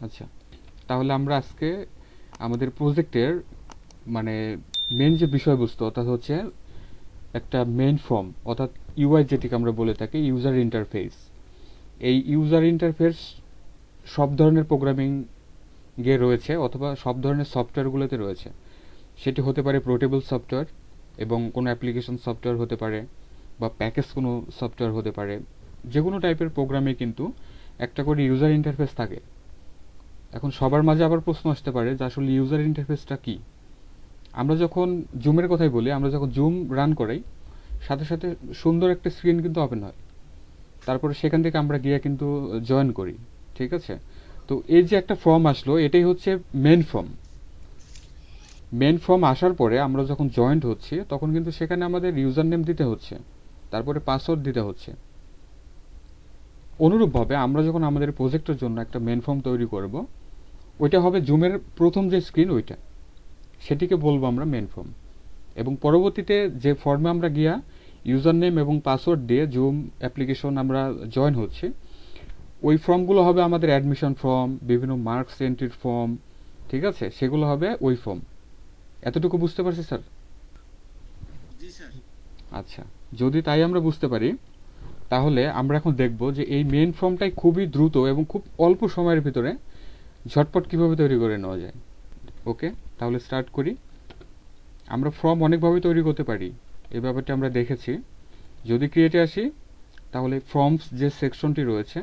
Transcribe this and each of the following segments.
আচ্ছা। তাহলে আমরা আজকে আমাদের প্রজেক্টের মানে মেন যে বিষয়বস্তু, অর্থাৎ হচ্ছে একটা মেন ফর্ম অর্থাৎ ইউআই যেটিকে আমরা বলে থাকি ইউজার ইন্টারফেস এই ইউজার ইন্টারফেস সব ধরনের প্রোগ্রামিং গে রয়েছে, অথবা সব ধরনের সফটওয়্যারগুলোতে রয়েছে। সেটি হতে পারে পোর্টেবল সফটওয়্যার এবং কোনো অ্যাপ্লিকেশন সফটওয়্যার হতে পারে, বা প্যাকেজ কোনো সফটওয়্যার হতে পারে। যে কোনো টাইপের প্রোগ্রামে কিন্তু একটা করে ইউজার ইন্টারফেস থাকে। এখন সবার মাঝে আবার প্রশ্ন আসতে পারে যে আসলে ইউজার ইন্টারফেসটা কী? আমরা যখন জুমের কথাই বলি, আমরা যখন জুম রান করাই, সাথে সাথে সুন্দর একটা স্ক্রিন কিন্তু ওপেন হয়। তারপরে সেখান থেকে আমরা গিয়ে কিন্তু জয়েন করি, ঠিক আছে? তো এই যে একটা ফর্ম আসলো, এটাই হচ্ছে মেন ফর্ম মেন ফর্ম আসার পরে আমরা যখন জয়েন্ট হচ্ছি, তখন কিন্তু সেখানে আমাদের ইউজার নেম দিতে হচ্ছে, তারপরে পাসওয়ার্ড দিতে হচ্ছে। অনুরূপভাবে আমরা যখন আমাদের প্রজেক্টের জন্য একটা মেন ফর্ম তৈরি করব ওইটা হবে জুমের প্রথম যে স্ক্রিন ওইটা। সেটিকে বলব আমরা মেন ফর্ম এবং পরবর্তীতে যে ফর্মে আমরা গিয়া ইউজার নেম এবং পাসওয়ার্ড দিয়ে জুম অ্যাপ্লিকেশন আমরা জয়েন হচ্ছি ওই ফর্মগুলো হবে আমাদের অ্যাডমিশন ফর্ম বিভিন্ন মার্কস এন্ট্রির ফর্ম ঠিক আছে? সেগুলো হবে ওই ফর্ম এতটুকু বুঝতে পারছি স্যার জি স্যার আচ্ছা যদি তাই আমরা বুঝতে পারি তাহলে আমরা এখন দেখব যে এই মেন ফর্মটাই খুবই দ্রুত এবং খুব অল্প সময়ের ভিতরে ঝটপট কীভাবে তৈরি করে নেওয়া যায়? ওকে, তাহলে স্টার্ট করি। আমরা ফর্ম অনেকভাবে তৈরি করতে পারি। এই ব্যাপারটি আমরা দেখেছি। যদি ক্রিয়েটে আসি, তাহলে ফর্মস যে সেকশনটি রয়েছে,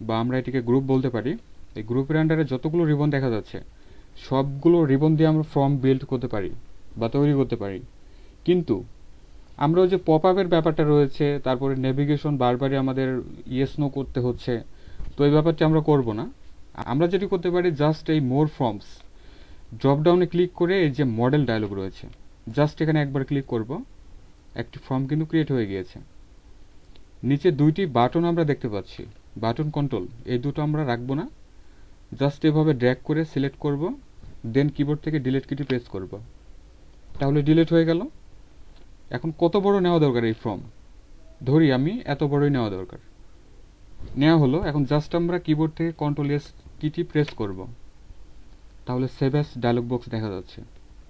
বা আমরা এটিকে গ্রুপ বলতে পারি, এই গ্রুপের আন্ডারে যতগুলো রিবন দেখা যাচ্ছে, সবগুলো রিবন দিয়ে আমরা ফর্ম বিল্ড করতে পারি, বা তৈরি করতে পারি। কিন্তু, আমরা যে পপ আপের ব্যাপারটা রয়েছে, তারপরে নেভিগেশন বারবারই আমাদের ইয়েস নো করতে হচ্ছে, তো এই ব্যাপারটা আমরা করব না। আমরা যেটি করতে পারি জাস্ট এই মোর ফর্মস ড্রপডাউনে ক্লিক করে এই যে মডেল ডায়লগ রয়েছে জাস্ট এখানে একবার ক্লিক করব, একটি ফর্ম কিন্তু ক্রিয়েট হয়ে গিয়েছে। নিচে দুইটি বাটন আমরা দেখতে পাচ্ছি বাটন কন্ট্রোল এই দুটো আমরা রাখব না জাস্ট এভাবে ড্র্যাগ করে সিলেক্ট করব দেন কিবোর্ড থেকে ডিলিট কিটি প্রেস করব। তাহলে ডিলিট হয়ে গেল। এখন কত বড় নেওয়া দরকার এই ফর্ম ধরি আমি, এত বড়ই নেওয়া দরকার। নেওয়া হলো, এখন জাস্ট আমরা কিবোর্ড থেকে কন্ট্রোল এস কিটি প্রেস করব? তাহলে সেভ অ্যাস ডায়লগ বক্স দেখা যাচ্ছে।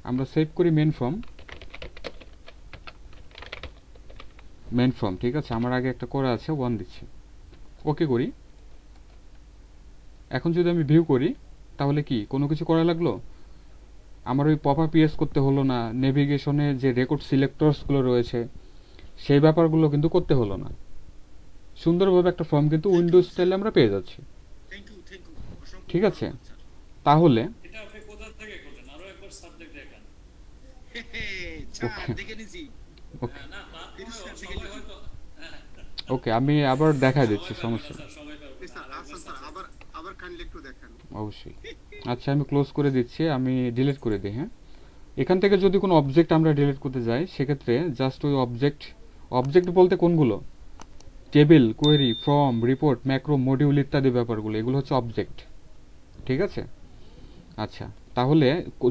আমরা সেভ করি মেন ফর্ম মেন ফর্ম ঠিক আছে? আমার আগে একটা করা আছে ওয়ান দিচ্ছি। ওকে করি। এখন যদি আমি ভিউ করি, তাহলে কি, কোনো কিছু করা লাগল? আমার ওই পপ ইয়েস করতে হলো না নেভিগেশনে যে রেকর্ড সিলেক্টরসগুলো রয়েছে, সেই ব্যাপারগুলো কিন্তু করতে হলো না। সুন্দরভাবে একটা ফর্ম কিন্তু উইন্ডোজ স্টাইলে আমরা পেয়ে যাচ্ছি। ঠিক আছে? তাহলে ওকে। হ্যাঁ, হ্যাঁ, ওকে আমি আবার দেখা দিচ্ছি সমস্যা অবশ্যই। আচ্ছা আমি ক্লোজ করে দিচ্ছি আমি ডিলিট করে দিই হ্যাঁ? এখান থেকে যদি কোনো অবজেক্ট আমরা ডিলিট করতে যাই সেক্ষেত্রে জাস্ট ওই অবজেক্ট অবজেক্ট বলতে কোনগুলো? Table query form report macro module ইত্যাদি ব্যাপারগুলো এগুলো হচ্ছে অবজেক্ট ঠিক আছে? আচ্ছা তাহলে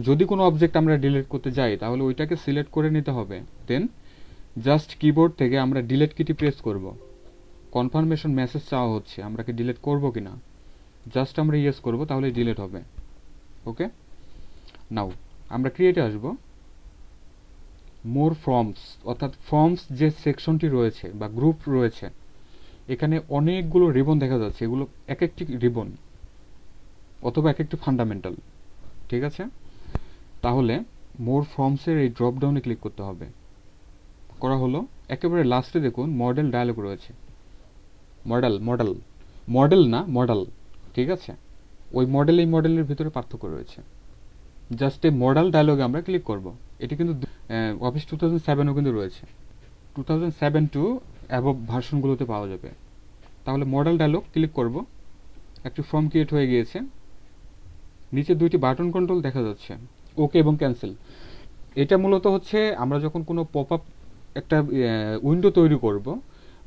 যদি কোনো অবজেক্ট আমরা ডিলিট করতে যাই, তাহলে ওইটাকে সিলেক্ট করে নিতে হবে। দেন জাস্ট কিবোর্ড থেকে আমরা ডিলেট কিটি প্রেস করব। কনফার্মেশন মেসেজ চাওয়া হচ্ছে, আমরা কি ডিলিট করব কি না জাস্ট আমরা ইয়েস করব, তাহলে ডিলেট হবে। ওকে নাও আমরা ক্রিয়েটে আসব। মোর ফর্মস অর্থাৎ ফর্মস যে সেকশনটি রয়েছে বা গ্রুপ রয়েছে, এখানে অনেকগুলো রিবন দেখা যাচ্ছে। এগুলো এক একটি রিবন অথবা এক একটি ফান্ডামেন্টাল ঠিক আছে? তাহলে মোর ফর্মসের এই ড্রপ ডাউনে ক্লিক করতে হবে। করা হলো, একেবারে লাস্টে দেখুন মডেল ডায়ালগ রয়েছে। মডেল মডেল মডেল না মডেল ঠিক আছে? ওই মডেল এই মডেলের ভিতরে পার্থক্য রয়েছে। জাস্ট এই মডেল ডায়লগে আমরা ক্লিক করব। এটি কিন্তু অফিস টু থাউজেন্ড সেভেনও কিন্তু রয়েছে। Two thousand seven to above ভার্সনগুলোতে পাওয়া যাবে। তাহলে মডেল ডায়লগ ক্লিক করব। একটি ফর্ম ক্রিয়েট হয়ে গিয়েছে। নিচে দুইটি বাটন কন্ট্রোল দেখা যাচ্ছে ওকে এবং ক্যান্সেল এটা মূলত হচ্ছে আমরা যখন কোনো পপ আপ একটা উইন্ডো তৈরি করব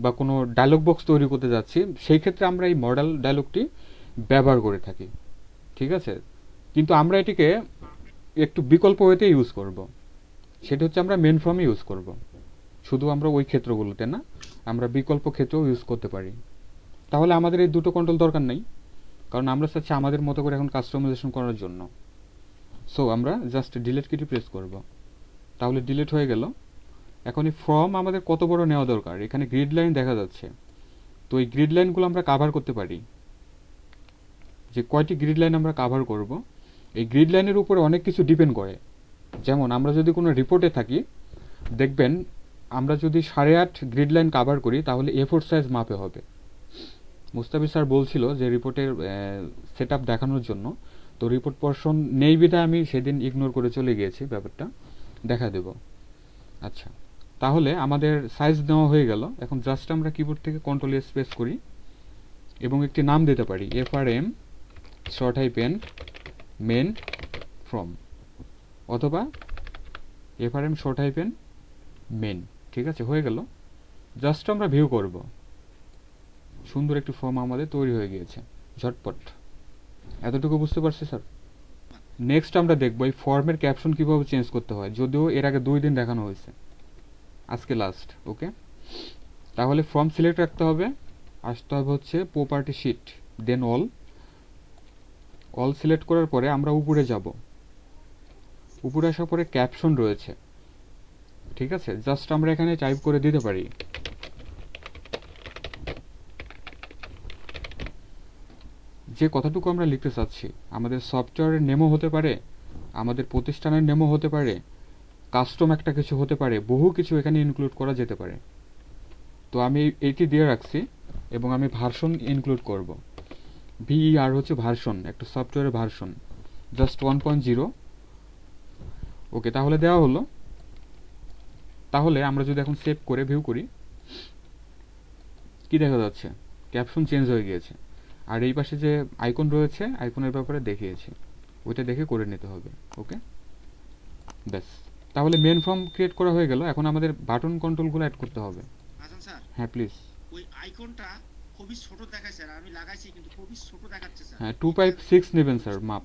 বা কোনো ডায়লগ বক্স তৈরি করতে যাচ্ছি, সেই ক্ষেত্রে আমরা এই মডেল ডায়লগটি ব্যবহার করে থাকি, ঠিক আছে? কিন্তু আমরা এটিকে একটু বিকল্প ওয়েতে ইউজ করব। সেটা হচ্ছে আমরা মেন ফর্মে ইউজ করব। শুধু আমরা ওই ক্ষেত্রগুলোতে না, আমরা বিকল্প ক্ষেত্রেও ইউজ করতে পারি। তাহলে আমাদের এই দুটো কন্ট্রোল দরকার নেই। কারণ আমরা চাচ্ছি আমাদের মতো করে এখন কাস্টমাইজেশন করার জন্য। সো আমরা জাস্ট ডিলিট কিটি প্রেস করব। তাহলে ডিলিট হয়ে গেল। এখন এই ফর্ম আমাদের কত বড় নেওয়া দরকার? এখানে গ্রিড লাইন দেখা যাচ্ছে। তো এই গ্রিড লাইনগুলো আমরা কাভার করতে পারি। যে কয়টি গ্রিড লাইন আমরা কাভার করব? এই গ্রিড লাইনের উপরে অনেক কিছু ডিপেন্ড করে। যেমন, আমরা যদি কোনো রিপোর্টে থাকি, দেখবেন আমরা যদি সাড়ে আট গ্রিড লাইন কাভার করি, তাহলে এ ফোর সাইজ মাপে হবে। মুস্তাফিজ স্যার বলছিল যে রিপোর্টের সেট দেখানোর জন্য। তো রিপোর্ট পোর্শন নেই বিধায় আমি সেদিন ইগনোর করে চলে গিয়েছি ব্যাপারটা। দেখা দেব। আচ্ছা। তাহলে আমাদের সাইজ নেওয়া হয়ে গেল। এখন জাস্ট আমরা কিবোর্ড থেকে কন্ট্রোল স্পেস করি এবং একটি নাম দিতে পারি। F R M short hyphen main form অথবা F R M short hyphen main ঠিক আছে? হয়ে গেল। জাস্ট আমরা ভিউ করব। সুন্দর একটি ফর্ম আমাদের তৈরি হয়ে গিয়েছে। ঝটপট। এতটুকু বুঝতে পারছি স্যার নেক্সট আমরা দেখব এই ফর্মের ক্যাপশন কীভাবে চেঞ্জ করতে হয়, যদিও এর আগে দুই দিন দেখানো হয়েছে। আজকে লাস্ট ওকে তাহলে ফর্ম সিলেক্ট রাখতে হবে, আসতে হবে হচ্ছে property sheet then all all select করার পরে আমরা উপরে যাব। উপরে আসার পরে ক্যাপশন রয়েছে। ঠিক আছে? জাস্ট আমরা এখানে টাইপ করে দিতে পারি। যে কথাটুকু আমরা লিখতে চাচ্ছি, আমাদের সফটওয়্যারের নেমও হতে পারে, আমাদের প্রতিষ্ঠানের নেমও হতে পারে, কাস্টম একটা কিছু হতে পারে, বহু কিছু এখানে ইনক্লুড করা যেতে পারে। তো আমি এইটি দিয়ে রাখছি এবং আমি ভার্সন ইনক্লুড করব। ভিইআর হচ্ছে ভার্সন, একটা সফটওয়্যারের version just one point zero okay, তাহলে দেওয়া হলো। তাহলে আমরা যদি এখন সেভ করে ভিউ করি, কি দেখা যাচ্ছে? ক্যাপশন চেঞ্জ হয়ে গিয়েছে। আর এই পাশে যে আইকন রয়েছে আইকনের ব্যাপারে দেখিয়েছি। ওইটা দেখে করে নিতে হবে ওকে? ব্যাস। তাহলে মেন ফর্ম ক্রিয়েট করা হয়ে গেল। এখন আমাদের বাটন কন্ট্রোলগুলো অ্যাড করতে হবে। হাসান স্যার হ্যাঁ প্লিজ ওই আইকনটা খুবই ছোট দেখায় স্যার আমি লাগাইছি কিন্তু খুবই ছোট দেখাচ্ছে স্যার। হ্যাঁ টু ফাইভ সিক্স নেবেন স্যার মাপ।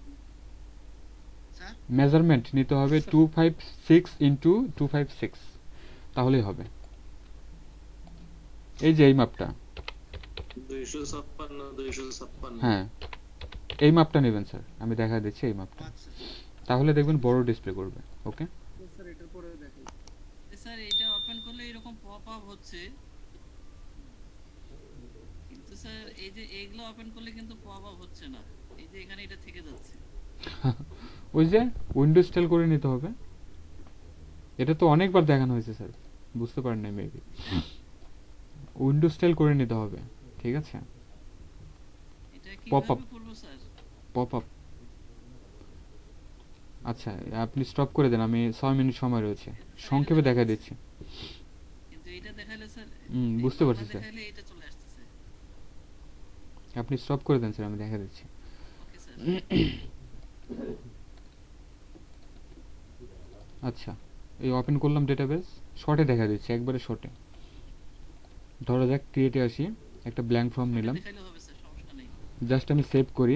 স্যার? মেজারমেন্ট নিতে হবে two five six into two five six তাহলেই হবে। এই যে এই মাপটা। হ্যাঁ। এই মাপটা নেবেন স্যার আমি দেখা দিচ্ছি এই মাপটা আচ্ছা তাহলে দেখবেন বড় ডিসপ্লে করবে ওকে স্যার এটা ওপেন করলে এরকম পপ আপ হচ্ছে। কিন্তু স্যার এই যে এগুলো ওপেন করলে কিন্তু পপ আপ হচ্ছে না। এই যে এখানে এটা থেকে যাচ্ছে। ওই যে উইন্ডো স্টাইল করে নিতে হবে। এটা তো অনেকবার দেখানো হয়েছে স্যার বুঝতে পারেন না মেবি উইন্ডো স্টাইল করে নিতে হবে। ঠিক আছে? করব স্যার? পপ আপ আচ্ছা আপনি স্টপ করে দেন আমি ছয় মিনিট সময় রয়েছে। সংক্ষেপে দেখা দিচ্ছি। হুম, বুঝতে পারছি, স্যার। আপনি স্টপ করে দেন স্যার আমি দেখা দিচ্ছি। আচ্ছা এই ওপেন করলাম ডেটাবেস শর্টে দেখা দিচ্ছে একবারে শর্টে ধরা যাক ক্রিয়েটে আসি। একটা ব্ল্যাঙ্ক ফর্ম নিলাম। জাস্ট আমি সেভ করি।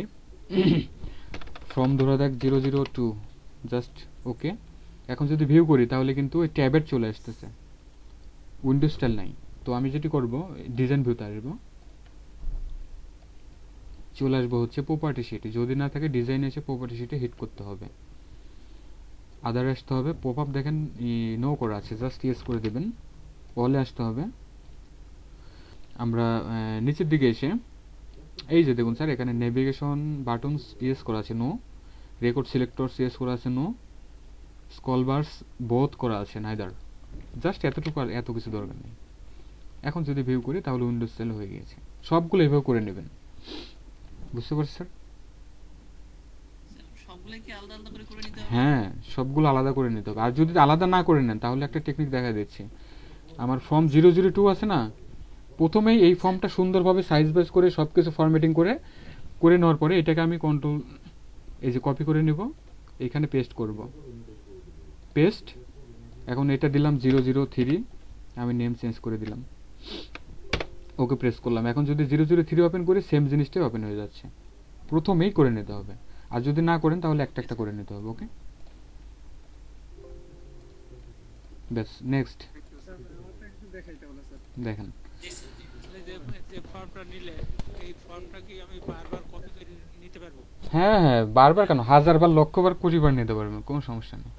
ফর্ম ধরা দেখ zero zero two just okay এখন যদি ভিউ করি তাহলে কিন্তু ওই ট্যাবের চলে আসতেছে। উইন্ডো স্টাইল নাই। তো আমি যেটি করব ডিজাইন ভিউতে আসব। চলে আসব হচ্ছে প্রপার্টি শিটে যদি না থাকে ডিজাইন এসে প্রপার্টি শিটে হিট করতে হবে। আদার আসতে হবে পপ আপ দেখেন নো করা আছে। জাস্ট ইয়েস করে দেবেন। অলে আসতে হবে। আমরা নিচের দিকে এসে এই যে দেখুন স্যার এখানে নেভিগেশন বাটনস ইয়েস করা আছে নো রেকর্ড সিলেক্টরস ইয়েস করা আছে নো স্কলবার্স বোধ করা আছে নাইদার জাস্ট এতটুকু আর এত কিছু দরকার নেই। এখন যদি ভিউ করি তাহলে উইন্ডোজ সেল হয়ে গিয়েছে। সবগুলো এভাবে করে নেবেন। বুঝতে পারছি স্যার? হ্যাঁ সবগুলো আলাদা করে নিতে হবে। আর যদি আলাদা না করে নেন তাহলে একটা টেকনিক দেখা দিচ্ছি। আমার ফর্ম জিরো জিরো টু আছে না? প্রথমেই এই ফর্মটা সুন্দরভাবে সাইজ বাইজ করে সব কিছু ফরম্যাটিং করে করে নেওয়ার পরে এটাকে আমি কন্ট্রোল এই যে কপি করে নেব এখানে পেস্ট করব। পেস্ট এখন এটা দিলাম জিরো জিরো থ্রি আমি নেম চেঞ্জ করে দিলাম। ওকে প্রেস করলাম। এখন যদি জিরো জিরো থ্রি ওপেন করি সেম জিনিসটাই ওপেন হয়ে যাচ্ছে। প্রথমেই করে নিতে হবে। আর যদি না করেন তাহলে একটা একটা করে নিতে হবে ওকে ব্যাস নেক্সট দেখেন। হ্যাঁ হ্যাঁ বারবার কেন? হাজার বার লক্ষ বার কুড়ি বার নিতে পারবেন, কোনো সমস্যা নেই।